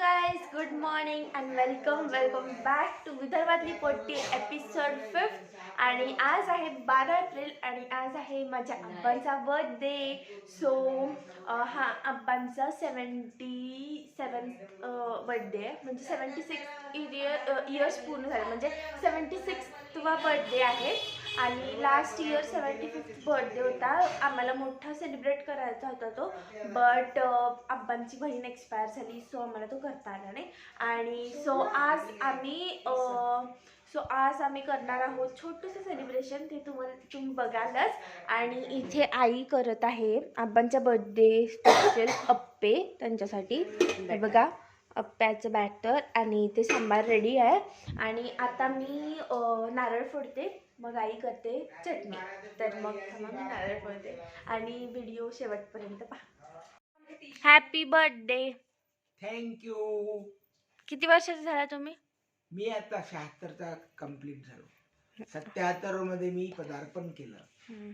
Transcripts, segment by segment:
Guys good morning and welcome welcome back to विदर्भातली पोट्टी episode fifth आणि आज आहे बारा एप्रिल आणि आज आहे माझ्या आप्पांचा बर्थडे सो हा आप्पांचा सेवन्टी सेवन्थ बर्थडे म्हणजे सेवन्टी सिक्स इयर इयर्स पूर्ण झाले. म्हणजे सेवन्टी सिक्स बर्थडे आहे. आणि last year seventy fifth birthday होता. आम्हाला मोठा सेलिब्रेट करायचा होता तो. बट आब्बांची बहीण एक्सपायर झाली सो आम्हाला तो करता आला नाही. आणि सो आज आम्ही सो आज आम्ही करणार आहोत छोटंसं सेलिब्रेशन ते तुम्हाला तुम्ही बघालच. आणि इथे आई करत आहे. आब्बांच्या बर्थडे स्पेशल अप्पे त्यांच्यासाठी. हे बघा अप्प्याचं बॅटर आणि ते सांबार रेडी आहे. आणि आता मी नारळ फोडते. मग आई करते चटणी. तर मग थांबा मी नारळ फोडते. आणि व्हिडिओ शेवटपर्यंत पहा. हॅपी बर्थडे थँक्यू किती वर्षाचा झाला तुम्ही? मी आता शहात्तरचा कंप्लीट झालो. सत्याहत्तरमध्ये मी पदार्पण केलं.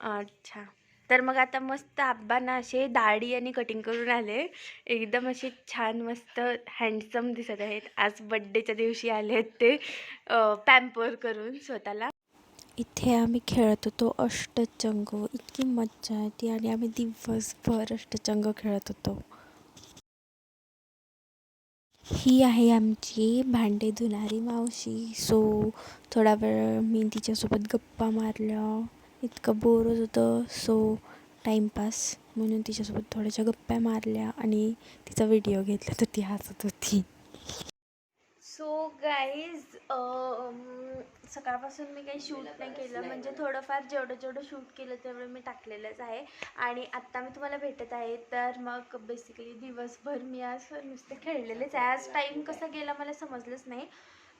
अच्छा. तर मग आता मस्त आब्बांना असे दाढी आणि कटिंग करून आले. एकदम असे छान मस्त हँडसम दिसत आहेत. आज बड्डेच्या दिवशी आले आहेत ते पॅम्पर करून स्वतःला. इथे आम्ही खेळत होतो अष्टचंग. इतकी मज्जा येते आणि आम्ही दिवसभर अष्टचंग खेळत होतो. ही आहे आमची भांडे धुणारी मावशी. सो थोडा वेळ मी तिच्यासोबत गप्पा मारल्या. इतकं बोर होत. होतं सो टाईमपास म्हणून तिच्यासोबत थोड्याशा गप्प्या मारल्या आणि तिचा व्हिडिओ घेतला तर ती हसत होती. सो गाईज सकाळपासून मी काही शूट नाही केलं. म्हणजे थोडंफार जेवढं जेवढं शूट केलं तेवढं मी टाकलेलंच आहे. आणि आत्ता मी तुम्हाला भेटत आहे तर मग बेसिकली दिवसभर मी आज नुसते खेळलेलेच आहे. आज टाईम कसा गेला मला समजलंच नाही.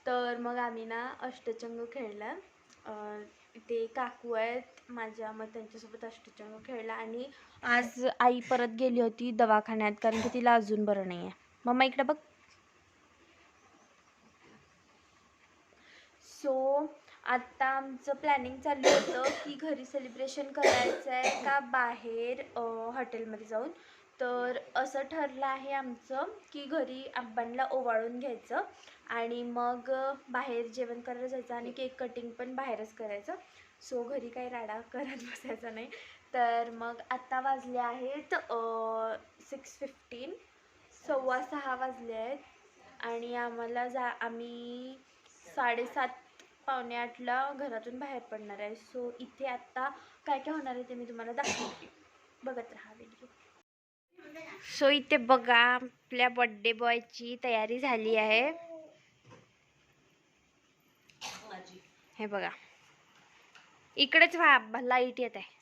तर मग आम्ही ना अष्टचंग खेळला. ते काकू आहेत माझ्या मग त्यांच्यासोबत अष्टचंग खेळला. आणि आज आई परत गेली होती दवाखान्यात कारण की तिला अजून बरं नाही आहे मम्मा इकडे बघ सो आत्ता आमचं प्लॅनिंग चाललं होतं की घरी सेलिब्रेशन करायचं आहे का बाहेर हॉटेलमध्ये जाऊन. तर असं ठरलं आहे आमचं की घरी आब्बांना ओवाळून घ्यायचं आणि मग बाहेर जेवण करायला जायचं आणि केक कटिंग पण बाहेरच करायचं. सो घरी काही राडा करत बसायचा नाही. तर मग आत्ता वाजले आहेत सिक्स फिफ्टीन सव्वा सहा वाजले आहेत. आणि आम्हाला जा आम्ही साडेसात पावणे आठला घरातून बाहेर पडणार आहे. सो इथे आत्ता काय काय होणार आहे ते मी तुम्हाला दाखवते. बघत राहा व्हिडिओ सो इथे बघा आपल्या बड्डे बॉयची तयारी झाली आहे. हे बघा. इकडेच व्हा लाइट येत आहे.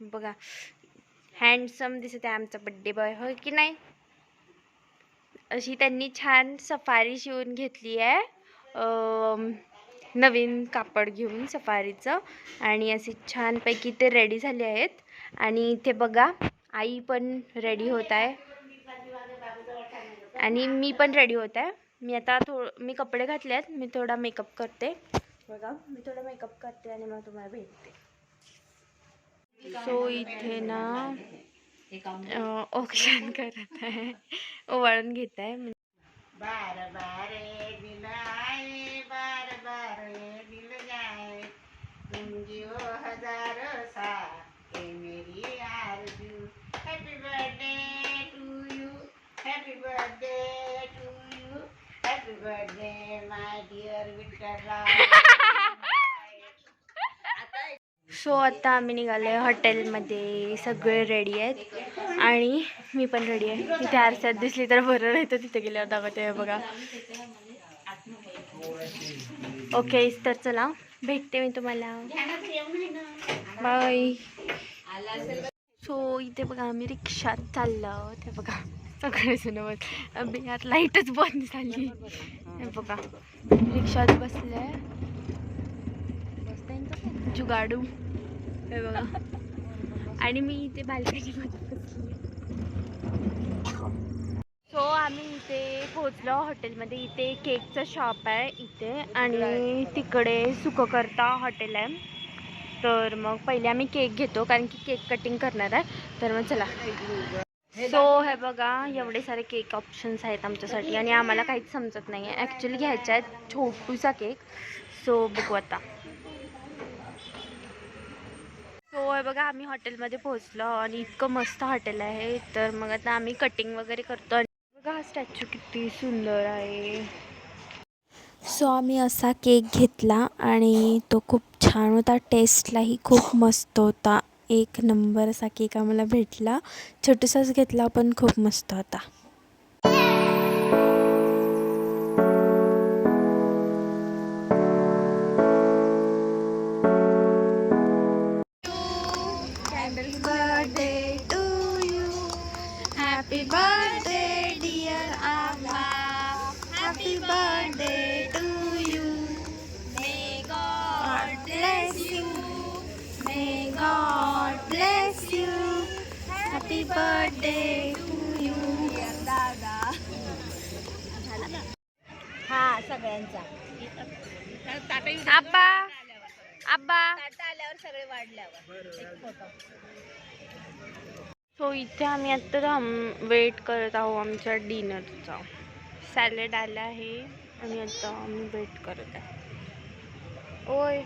बघा. हँडसम दिसत आहे आमचा बड्डे बॉय होय की नाही? अशी त्यांनी छान सफारी शिवून घेतली आहे. नवीन कापड घेऊन सफारीचं. आणि असे छानपैकी ते रेडी झाले आहेत. आणि इथे बघा आई पण रेडी होत आहे. आणि मी पण रेडी होत आहे. मी आता थो मी कपडे घातले आहेत. मी थोडा मेकअप करते. बघा मी थोडा मेकअप करते आणि मग तुम्हाला भेटते. सो इथे ना ऑप्शन करत आहे. ओवाळून घेत आहे बार बारे दिन आए बार बारे दिल जाए तुम जियो हजार साल ये मेरी आरज़ू happy birthday to you happy birthday to you birthday my dear so आता आम्ही निघालो आहे हॉटेलमध्ये. सगळे रेडी आहेत. आणि मी पण रेडी आहे. तिथे आरशात दिसली तर बरं राहतं तिथे गेल्यावर दाखवते बघा. ओके तर चला. भेटते मी तुम्हाला. बाय सो इथे बघा आम्ही रिक्षात चाललो ते बघा. सगळे बस. अभि यात लाईटच बंद झाली. हे बघा. रिक्षात बसले. जुगाडू. हे बघा. आणि मी इथे बाल्कनीमध्ये बसली. सो आम्ही इथे पोचलो हॉटेलमध्ये. इथे केकचं शॉप आहे इथे. आणि तिकडे सुखकर्ता हॉटेल आहे. तर मग पहिले आम्ही केक घेतो. कारण की केक कटिंग करणार आहे. तर मग चला. सो हे बघा एवढे सारे केक ऑप्शन्स आहेत आमच्यासाठी आणि आम्हाला काहीच समजत नाही आहे ॲक्च्युली घ्यायचा आहे छोटूसा केक सो बघू आता. सो हे बघा आम्ही हॉटेलमध्ये पोहोचलो आणि इतकं मस्त हॉटेल आहे. तर मग आता आम्ही कटिंग वगैरे करतो आणि बघा हा स्टॅच्यू किती सुंदर आहे. सो आम्ही असा केक घेतला आणि तो खूप छान होता. टेस्टलाही खूप मस्त होता. एक नंबर असा केक आम्हाला भेटला. छोटसाच घेतला पण खूप मस्त होता. Oh Happy birthday to you. हा सगळ्यांचा. आब्बा आब्बा. आल्यावर सगळे वाढल्यावर सो इथे आम्ही आत्ता वेट करत आहोत आमच्या डिनरचा सॅलड आला आहे. आणि आता आम्ही वेट करत आहे. ओय.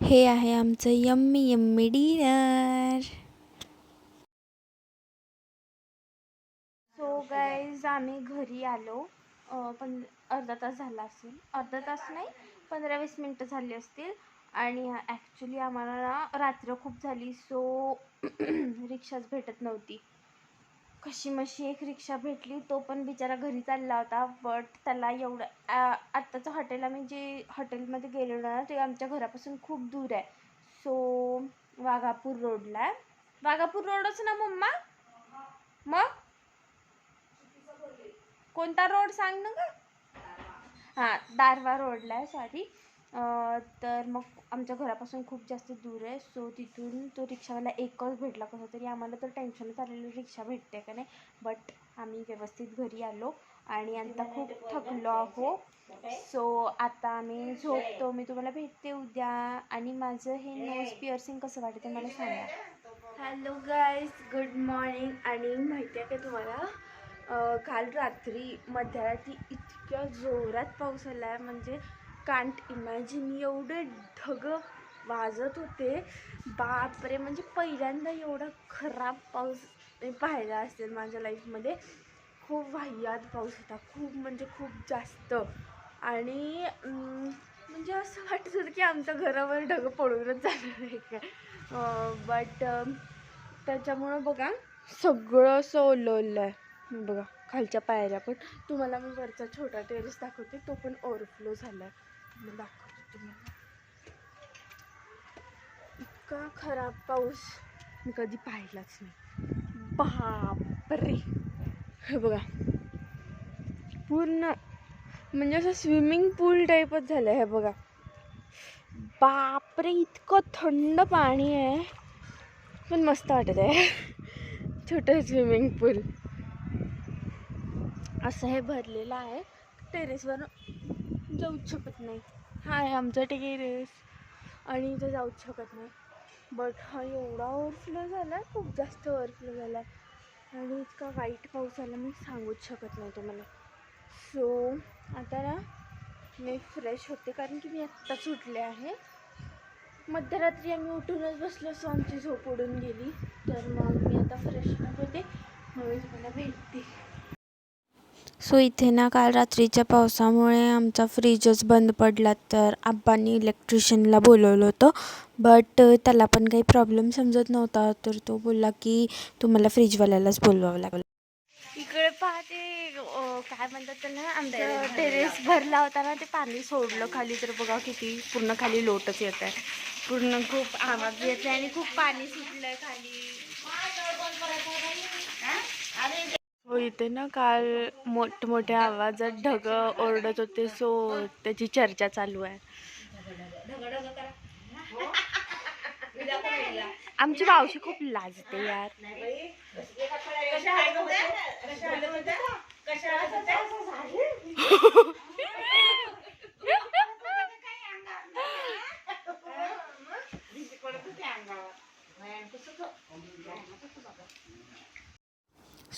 हे आहे आमचं yummy yummy dinner. So guys आम्ही घरी आलो. पण अर्धा तास झाला असेल. अर्धा तास नाही पंधरा वीस मिनटं झाली असतील. आणि ॲक्च्युली आम्हाला ना रात्र खूप झाली सो रिक्षाच भेटत नव्हती. कशी मशी एक रिक्षा भेटली तो पण बिचारा घरी चालला होता. बट त्याला एवढं आत्ताचं हॉटेल आम्ही जे हॉटेलमध्ये गेलेलो ना ते आमच्या घरापासून खूप दूर आहे. सो वाघापूर रोडला आहे वाघापूर रोडच ना मम्मा? मग? कोणता रोड सांग ना ग? हां दारवा रोडला आहे सॉरी तर मग आमच्या घरापासून खूप जास्त दूर आहे. सो तिथून तो रिक्षावाला एकच भेटला कसं तरी आम्हाला तर टेन्शनच आलेलं रिक्षा भेटते का नाही? बट आम्ही व्यवस्थित घरी आलो आणि आता खूप थकलो आहो. सो आता आम्ही झोपतो. मी तुम्हाला भेटते उद्या. आणि माझं हे नोज पिअर्सिंग कसं वाटतं मला सांगा. हॅलो गाईज गुड मॉर्निंग आणि माहिती आहे का तुम्हाला? काल रात्री मध्यरात्री इतक्या जोरात पाऊस आला आहे म्हणजे कांट इमॅजिन एवढे ढग वाजत होते. बापरे म्हणजे पहिल्यांदा एवढा खराब पाऊस मी पाहिला असेल माझ्या लाईफमध्ये खूप वाह्यात पाऊस होता खूप म्हणजे खूप जास्त. आणि म्हणजे असं वाटत होतं की आमच्या घरावर ढग पडूनच जाणार आहे काय. बट त्याच्यामुळं बघा सगळं असं ओलवलं आहे बघा खालच्या पायऱ्या पण. तुम्हाला मी वरचा छोटा टेरेस दाखवते तो पण ओव्हरफ्लो झाला आहे मी दाखवते तुम्हाला. इतका खराब पाऊस. मी कधी पाहिलाच नाही. बापरे. हे बघा. पूर्ण म्हणजे असं स्विमिंग पूल टाईपच झालं हे बघा. बापरे इतकं थंड पाणी आहे. पण मस्त वाटत आहे. छोटं स्विमिंग पूल असं हे भरलेलं आहे. टेरेसवर जाऊच शकत नाही. हाय आमचं आमचा टेरेस आणि इथं जाऊच शकत नाही. बट हा एवढा ओव्हरफ्लो झाला आहे खूप जास्त ओव्हरफ्लो झाला आहे आणि इतका वाईट पाऊस आला मी सांगूच शकत नाही तुम्हाला. सो आता ना मी फ्रेश होते कारण की मी आत्ताच उठले आहे. मध्यरात्री आम्ही उठूनच बसलो सो आमची झोप उडून गेली. तर मग मी आता फ्रेश होते मग मला भेटते. सो इथे ना काल रात्रीच्या पावसामुळे आमचा फ्रीजच बंद पडला तर आब्बांनी इलेक्ट्रिशियनला बोलवलं होतं. बट त्याला पण काही प्रॉब्लेम समजत नव्हता तर तो बोलला की तुम्हाला फ्रीजवाल्यालाच बोलवावं लागेल. इकडे पाहते काय म्हणतात त्याला आमचं टेरेस भरला होता ना ते पाणी सोडलं खाली तर बघा किती पूर्ण खाली लोटच येत आहे. पूर्ण खूप आवाज येत आहे आणि खूप पाणी सुटलंय खाली. हो इथे ना काल मोठमोठ्या आवाजात ढग ओरडत होते सो त्याची चर्चा चालू आहे. आमची मावशी खूप लाजते यार.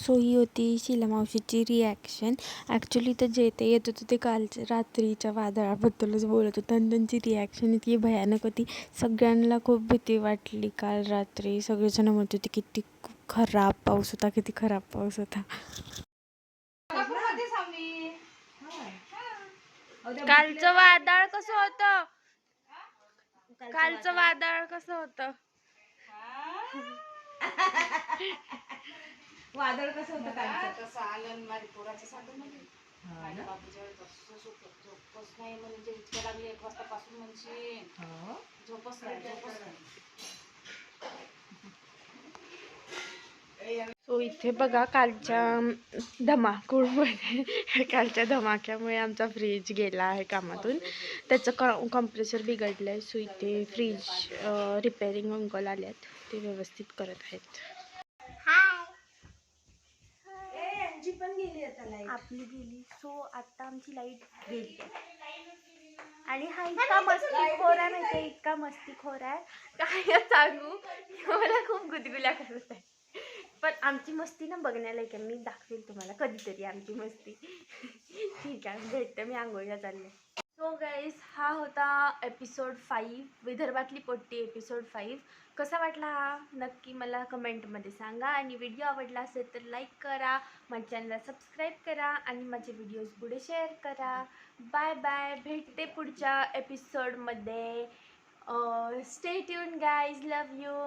सो ही होती. शिला मावशीची रिॲक्शन ॲक्च्युली तर जे ते येत होतं ते कालच्या रात्रीच्या वादळाबद्दलच बोलत होतं. आणि त्यांची रिॲक्शन इतकी भयानक होती. सगळ्यांना खूप भीती वाटली काल रात्री. सगळेजण म्हणत होते किती खराब पाऊस होता किती खराब पाऊस होता. कालचं वादळ कसं होतं? कालचं वादळ कसं होतं? वादळ कसं होतं कालचं? कसं आलं आणि माझ्या पोराचं सांगतो म्हणजे. माझ्या वेळेस झोपच नाही म्हणजे इतकं लागली एक वाजतापासून म्हणजे हो. झोपच नाही झोपच नाही. सो इथे बघा कालच्या धमाकूळमुळे कालच्या धमाक्यामुळे आमचा फ्रीज गेला आहे कामातून. त्याचं क कम्प्रेसर बिघडलं आहे सो इथे फ्रीज रिपेअरिंग अंकल आल्यात ते व्यवस्थित करत आहेत. आपली गेली. सो आता आमची लाइट गेली. आणि हा इतका मस्तीखोर आहे माहिती आहे इतका मस्तीखोर आहे. काय सांगू? मला खूप गुदगुल्या करत आहे. पण आमची मस्ती ना बघण्याला आहे. मी दाखवेल तुम्हाला कधीतरी आमची मस्ती. ठीक आहे भेटते. मी आंघोळीला चालले. सो गाईज हा होता एपिसोड फाईव्ह विदर्भातली पोट्टी एपिसोड फाईव्ह कसा वाटला हा? नक्की मला कमेंटमध्ये सांगा. आणि व्हिडिओ आवडला असेल तर लाईक करा. माझ्या चॅनलला सबस्क्राईब करा. आणि माझे व्हिडिओज पुढे शेअर करा. बाय बाय भेटते पुढच्या एपिसोडमध्ये stay tune guys love you